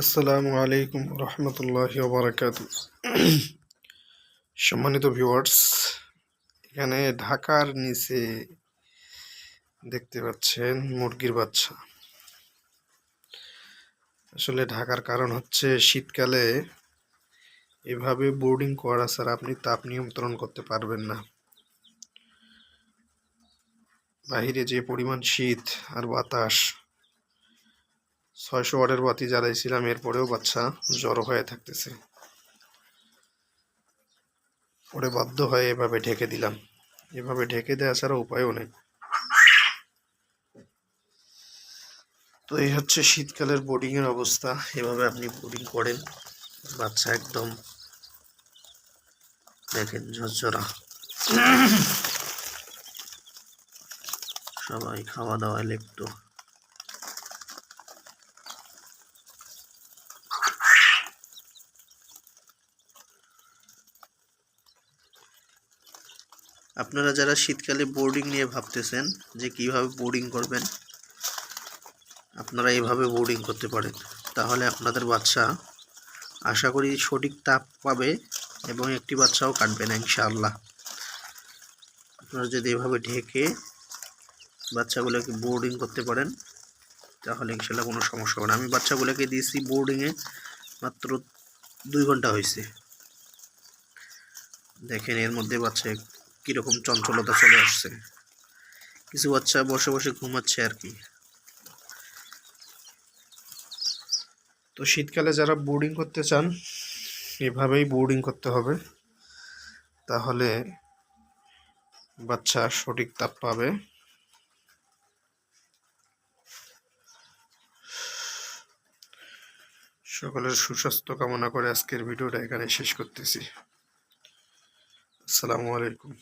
আসসালামু আলাইকুম রহমতুল্লাহি ওবরাকাত সম্মানিত ভিউয়ার্স, এখানে ঢাকার নিচে দেখতে পাচ্ছেন মুরগির বাচ্চা। আসলে ঢাকার কারণ হচ্ছে শীতকালে এভাবে বোর্ডিং করা ছাড়া আপনি তাপ নিয়ন্ত্রণ করতে পারবেন না। বাহিরে যে পরিমাণ শীত আর বাতাস ছয়শো ওয়াটের বাতি জ্বালাইছিলাম, এরপরেও বাচ্চা জড়ো হয়ে থাকতেছে। পরে বাধ্য হয়ে এভাবে ঢেকে দিলাম। এভাবে ঢেকে দেওয়া ছাড়া উপায়ও নেই। তো এই হচ্ছে শীতকালের বোর্ডিংয়ের অবস্থা। এভাবে আপনি বোর্ডিং করেন, বাচ্চা একদম দেখেন ঝরঝরা। সবাই খাওয়া দাওয়ায় লিপ্ত আপনারা যারা শীতকালে বোর্ডিং নিয়ে ভাবতেছেন যে কীভাবে বোর্ডিং করবেন, আপনারা এভাবে বোর্ডিং করতে পারেন। তাহলে আপনাদের বাচ্চা আশা করি সঠিক তাপ পাবে এবং একটি বাচ্চাও কাটবে না, ইনশাআল্লাহ। আপনারা যদি এভাবে ঢেকে বাচ্চাগুলোকে বোর্ডিং করতে পারেন, তাহলে ইনশাল্লাহ কোনো সমস্যা হবে না। আমি বাচ্চাগুলোকে দিয়েছি বোর্ডিংয়ে মাত্র দুই ঘণ্টা হয়েছে। দেখেন এর মধ্যে বাচ্চা কীরকম চঞ্চলতা চলে আসছে। কিছু বাচ্চা বসে বসে ঘুমাচ্ছে আর কি। তো শীতকালে যারা বোর্ডিং করতে চান, এভাবেই বোর্ডিং করতে হবে। তাহলে বাচ্চা সঠিক তাপ পাবে। সকলের সুস্বাস্থ্য কামনা করে আজকের ভিডিওটা এখানে শেষ করতেছি। আসসালামু আলাইকুম।